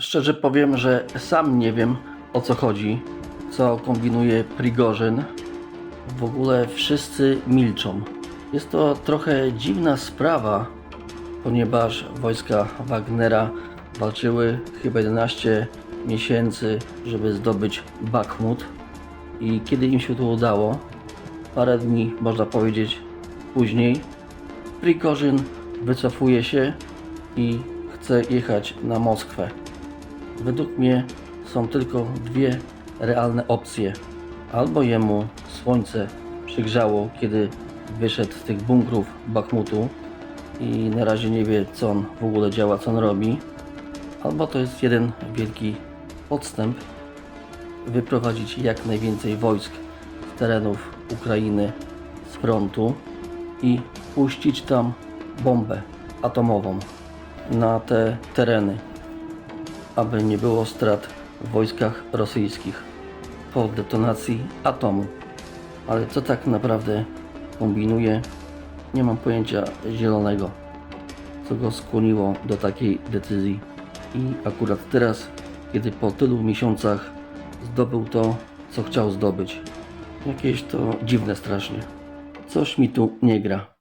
Szczerze powiem, że sam nie wiem o co chodzi, co kombinuje Prigorzyn. W ogóle wszyscy milczą. Jest to trochę dziwna sprawa, ponieważ wojska Wagnera walczyły chyba 11 miesięcy, żeby zdobyć Bakhmut. I kiedy im się to udało, parę dni, można powiedzieć, później, Prigorzyn wycofuje się i chce jechać na Moskwę. Według mnie są tylko dwie realne opcje. Albo jemu słońce przygrzało, kiedy wyszedł z tych bunkrów Bakhmutu i na razie nie wie, co on w ogóle działa, co on robi. Albo to jest jeden wielki podstęp, wyprowadzić jak najwięcej wojsk z terenów Ukrainy, z frontu i puścić tam bombę atomową na te tereny aby nie było strat w wojskach rosyjskich po detonacji atomu. Ale co tak naprawdę kombinuje, nie mam pojęcia zielonego, co go skłoniło do takiej decyzji. I akurat teraz, kiedy po tylu miesiącach zdobył to, co chciał zdobyć. Jakieś to dziwne strasznie. Coś mi tu nie gra.